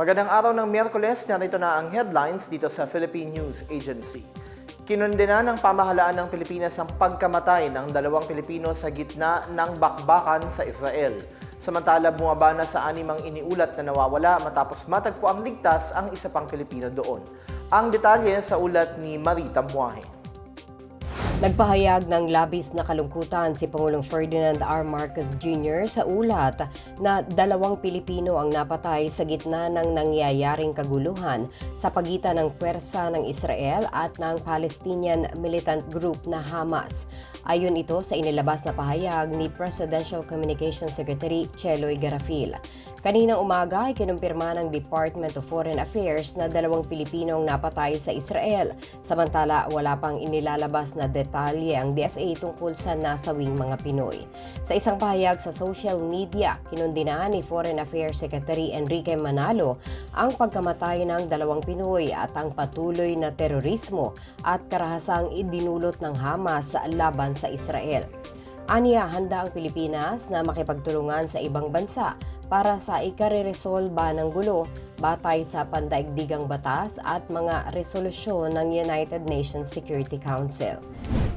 Magandang araw ng Miyerkules, narito na ang headlines dito sa Philippine News Agency. Kinundena ng pamahalaan ng Pilipinas ang pagkamatay ng dalawang Pilipino sa gitna ng bakbakan sa Israel. Samantala, bumaba na sa animang iniulat na nawawala matapos matagpo ang ligtas ang isa pang Pilipino doon. Ang detalye sa ulat ni Marita Muahe. Nagpahayag ng labis na kalungkutan si Pangulong Ferdinand R. Marcos Jr. sa ulat na dalawang Pilipino ang napatay sa gitna ng nangyayaring kaguluhan sa pagitan ng pwersa ng Israel at ng Palestinian militant group na Hamas. Ayon ito sa inilabas na pahayag ni Presidential Communications Secretary Cheloy Garafil. Kaninang umaga ay kinumpirma ng Department of Foreign Affairs na dalawang Pilipino ang napatay sa Israel. Samantala, wala pang inilalabas na detalye ang DFA tungkol sa nasawing mga Pinoy. Sa isang pahayag sa social media, kinundinahan ni Foreign Affairs Secretary Enrique Manalo ang pagkamatay ng dalawang Pinoy at ang patuloy na terorismo at karahasang idinulot ng Hamas laban sa Israel. Aniya, handa ang Pilipinas na makipagtulungan sa ibang bansa para sa ikariresolba ng gulo batay sa pandaigdigang batas at mga resolusyon ng United Nations Security Council.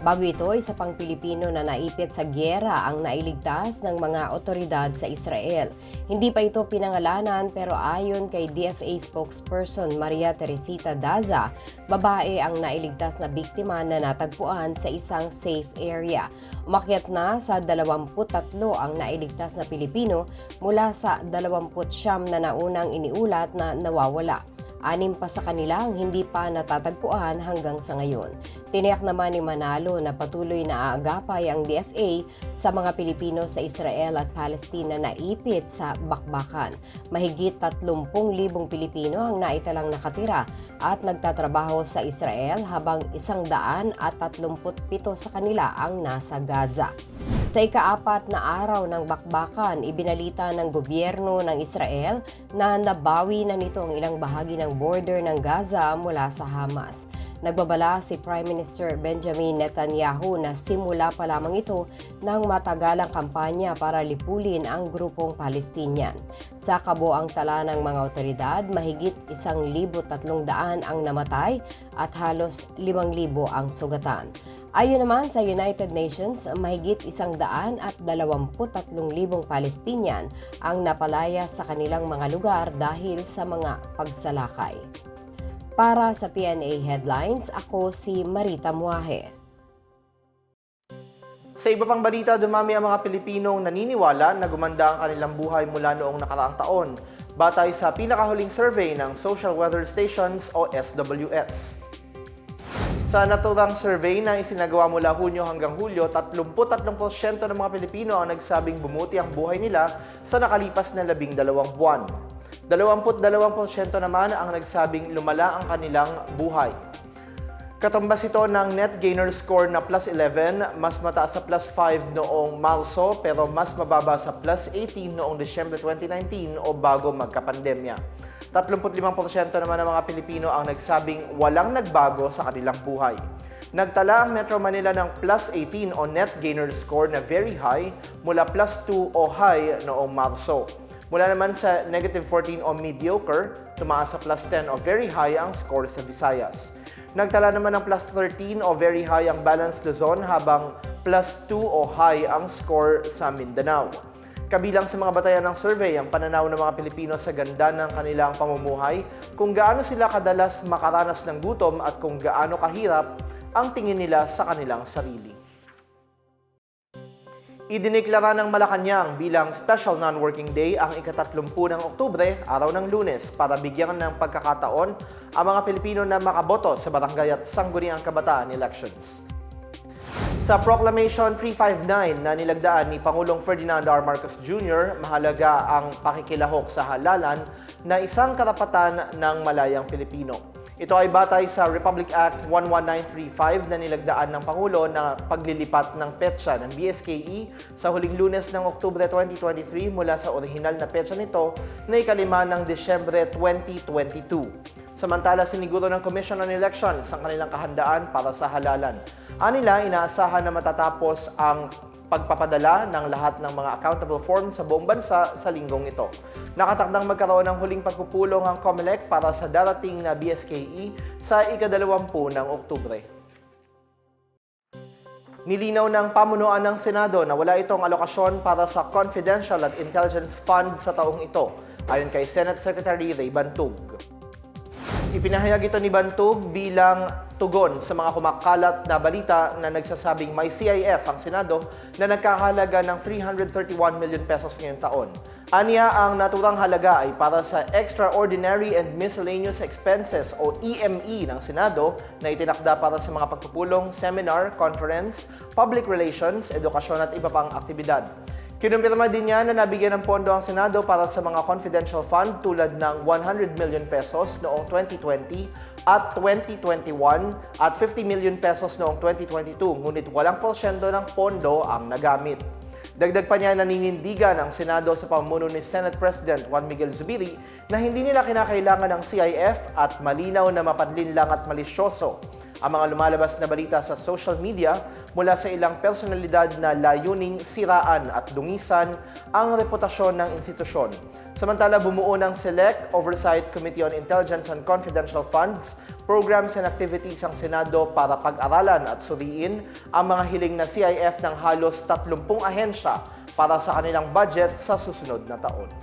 Bago ito, isa pang Pilipino na naipit sa gyera ang nailigtas ng mga otoridad sa Israel. Hindi pa ito pinangalanan pero ayon kay DFA spokesperson Maria Teresita Daza, babae ang nailigtas na biktima na natagpuan sa isang safe area. Umakyat na sa 23 ang nailigtas na Pilipino mula sa 29 na naunang iniulat na nawawala. Anim pa sa kanila ang hindi pa natatagpuan hanggang sa ngayon. Tiniyak naman ni Manalo na patuloy na aagapay ang DFA sa mga Pilipino sa Israel at Palestina na ipit sa bakbakan. Mahigit 30,000 Pilipino ang naitalang nakatira at nagtatrabaho sa Israel habang isang daan at 37 sa kanila ang nasa Gaza. Sa ikaapat na araw ng bakbakan, ibinalita ng gobyerno ng Israel na nabawi na nito ang ilang bahagi ng border ng Gaza mula sa Hamas. Nagbabala si Prime Minister Benjamin Netanyahu na simula pa lamang ito ng matagalang kampanya para lipulin ang grupong Palestinian. Sa kabuang tala ng mga otoridad, mahigit isang libo tatlong daan ang namatay at halos limang libo ang sugatan. Ayon naman sa United Nations, mahigit isang daan at dalawamput tatlong libong Palestinian ang napalaya sa kanilang mga lugar dahil sa mga pagsalakay. Para sa PNA Headlines, ako si Marita Muahe. Sa iba pang balita, dumami ang mga Pilipinong naniniwala na gumanda ang kanilang buhay mula noong nakaraang taon, batay sa pinakahuling survey ng Social Weather Stations o SWS. Sa naturang survey na isinagawa mula Hunyo hanggang Hulyo, 33% ng mga Pilipino ang nagsabing bumuti ang buhay nila sa nakalipas na labing dalawang buwan. 22% naman ang nagsabing lumala ang kanilang buhay. Katumbas ito ng net gainer score na plus 11, mas mataas sa plus 5 noong Marso pero mas mababa sa plus 18 noong Desyembre 2019 o bago magkapandemya. 35% naman ng mga Pilipino ang nagsabing walang nagbago sa kanilang buhay. Nagtala ang Metro Manila ng plus 18 o net gainer score na very high mula plus 2 o high noong Marso. Mula naman sa negative 14 o mediocre, tumaas sa plus 10 o very high ang score sa Visayas. Nagtala naman ng plus 13 o very high ang Balance Luzon habang plus 2 o high ang score sa Mindanao. Kabilang sa mga batayan ng survey ang pananaw ng mga Pilipino sa ganda ng kanilang pamumuhay, kung gaano sila kadalas makaranas ng gutom at kung gaano kahirap ang tingin nila sa kanilang sarili. Idiniklara ng Malacanang bilang Special Non-Working Day ang ikatatlumpু ng Oktubre, araw ng lunes, para bigyan ng pagkakataon ang mga Pilipino na makaboto sa barangay at sangguniang kabataan elections. Sa Proclamation 359 na nilagdaan ni Pangulong Ferdinand R. Marcos Jr., mahalaga ang pakikilahok sa halalan na isang karapatan ng malayang Pilipino. Ito ay batay sa Republic Act 11935 na nilagdaan ng Pangulo na paglilipat ng petsa ng BSKE sa huling lunes ng Oktubre 2023 mula sa orihinal na petsa nito na ikalima ng Desyembre 2022. Samantala, siniguro ng Commission on Elections ang kanilang kahandaan para sa halalan. Anila, inaasahan na matatapos ang pagpapadala ng lahat ng mga accountable forms sa buong bansa sa linggong ito. Nakatakdang magkaroon ng huling pagpupulong ang COMELEC para sa darating na BSKE sa ikadalawampu ng Oktubre. Nilinaw ng pamunuan ng Senado na wala itong alokasyon para sa Confidential at Intelligence Fund sa taong ito, ayon kay Senate Secretary Ray Bantug. Ipinahayag ito ni Bantug bilang tugon sa mga kumakalat na balita na nagsasabing may CIF ang Senado na nagkahalaga ng 331 million pesos ngayong taon. Aniya, ang naturang halaga ay para sa Extraordinary and Miscellaneous Expenses o EME ng Senado na itinakda para sa mga pagpupulong, seminar, conference, public relations, edukasyon at iba pang aktibidad. Kinumpirma din niya na nabigyan ng pondo ang Senado para sa mga confidential fund tulad ng 100 million pesos noong 2020 at 2021 at 50 million pesos noong 2022 ngunit walang porsyento ng pondo ang nagamit. Dagdag pa niya naninindigan ang Senado sa pamuno ni Senate President Juan Miguel Zubiri na hindi nila kinakailangan ng CIF at malinaw na mapadlin lang at malisyoso ang mga lumalabas na balita sa social media mula sa ilang personalidad na layuning siraan at dungisan ang reputasyon ng institusyon. Samantala, bumuo ng SELEC, Oversight Committee on Intelligence and Confidential Funds, programs and activities ang Senado para pag-aralan at suriin ang mga hiling na CIF ng halos 30 ahensya para sa kanilang budget sa susunod na taon.